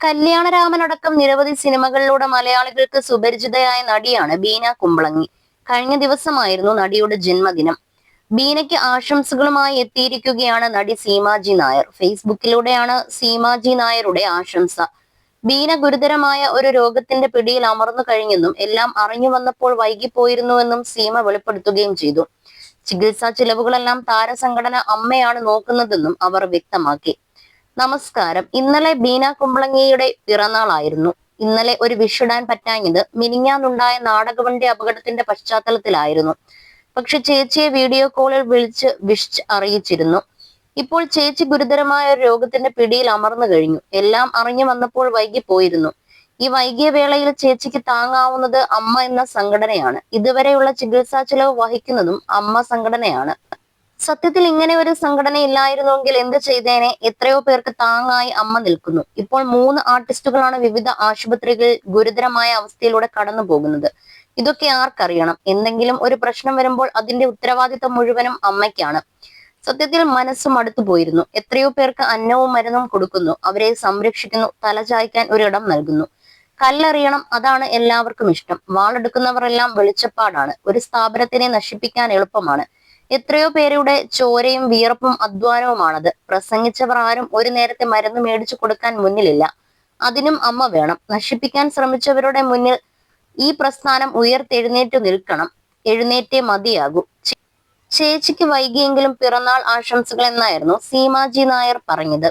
കല്യാണരാമനടക്കം നിരവധി സിനിമകളിലൂടെ മലയാളികൾക്ക് സുപരിചിതയായ നടിയാണ് ബീന കുമ്പളങ്ങി. കഴിഞ്ഞ ദിവസമായിരുന്നു നടിയുടെ ജന്മദിനം. ബീനയ്ക്ക് ആശംസകളുമായി എത്തിയിരിക്കുകയാണ് നടി സീമാജി നായർ. ഫേസ്ബുക്കിലൂടെയാണ് സീമാജി നായരുടെ ആശംസ. ബീന ഗുരുതരമായ ഒരു രോഗത്തിന്റെ പിടിയിൽ അമർന്നു കഴിഞ്ഞെന്നും എല്ലാം അറിഞ്ഞു വന്നപ്പോൾ വൈകിപ്പോയിരുന്നുവെന്നും സീമ വെളിപ്പെടുത്തുകയും ചെയ്തു. ചികിത്സാ ചിലവുകളെല്ലാം താരസംഘടന അമ്മയാണ് നോക്കുന്നതെന്നും അവർ വ്യക്തമാക്കി. നമസ്കാരം. ഇന്നലെ ബീന കുമ്പളങ്ങിയുടെ പിറന്നാളായിരുന്നു. ഇന്നലെ ഒരു വിഷിടാൻ പറ്റാഞ്ഞത് മിനിഞ്ഞാന്നുണ്ടായ നാടകവണ്ടി അപകടത്തിന്റെ പശ്ചാത്തലത്തിലായിരുന്നു. പക്ഷെ ചേച്ചിയെ വീഡിയോ കോളിൽ വിളിച്ച് വിഷ് അറിയിച്ചിരുന്നു. ഇപ്പോൾ ചേച്ചി ഗുരുതരമായ ഒരു രോഗത്തിന്റെ പിടിയിൽ അമർന്നു കഴിഞ്ഞു. എല്ലാം അറിഞ്ഞു വന്നപ്പോൾ വൈകി പോയിരുന്നു. ഈ വൈകിയ വേളയിൽ ചേച്ചിക്ക് താങ്ങാവുന്നത് അമ്മ എന്ന സംഘടനയാണ്. ഇതുവരെയുള്ള ചികിത്സാ ചെലവ് വഹിക്കുന്നതും അമ്മ സംഘടനയാണ്. സത്യത്തിൽ ഇങ്ങനെ ഒരു സംഘടന ഇല്ലായിരുന്നുവെങ്കിൽ എന്ത് ചെയ്തേനെ? എത്രയോ പേർക്ക് താങ്ങായി അമ്മ നിൽക്കുന്നു. ഇപ്പോൾ മൂന്ന് ആർട്ടിസ്റ്റുകളാണ് വിവിധ ആശുപത്രികളിൽ ഗുരുതരമായ അവസ്ഥയിലൂടെ കടന്നു പോകുന്നത്. ഇതൊക്കെ ആർക്കറിയണം? എന്തെങ്കിലും ഒരു പ്രശ്നം വരുമ്പോൾ അതിന്റെ ഉത്തരവാദിത്തം മുഴുവനും അമ്മയ്ക്കാണ്. സത്യത്തിൽ മനസ്സും മടുത്തു പോയിരുന്നു. എത്രയോ പേർക്ക് അന്നവും മരുന്നും കൊടുക്കുന്നു. അവരെ സംരക്ഷിക്കുന്നു തലചായ്ക്കാൻ ഒരിടം നൽകുന്നു. കല്ലെറിയണം അതാണ് എല്ലാവർക്കും ഇഷ്ടം. വാളെടുക്കുന്നവരെല്ലാം വെളിച്ചപ്പാടാണ്. ഒരു സ്ഥാപനത്തിനെ നശിപ്പിക്കാൻ എളുപ്പമാണ്. എത്രയോ പേരുടെ ചോരയും വിയർപ്പും അധ്വാനവുമാണത്. പ്രസംഗിച്ചവർ ആരും ഒരു നേരത്തെ മരുന്ന് മേടിച്ചു കൊടുക്കാൻ മുന്നിലില്ല. അതിനും അമ്മ വേണം. നശിപ്പിക്കാൻ ശ്രമിച്ചവരുടെ മുന്നിൽ ഈ പ്രസ്ഥാനം ഉയർത്തെഴുന്നേറ്റു നിൽക്കണം. എഴുന്നേറ്റേ മതിയാകൂ. ചേച്ചിക്ക് വൈകിയെങ്കിലും പിറന്നാൾ ആശംസകൾ എന്നായിരുന്നു സീമാജി നായർ പറഞ്ഞത്.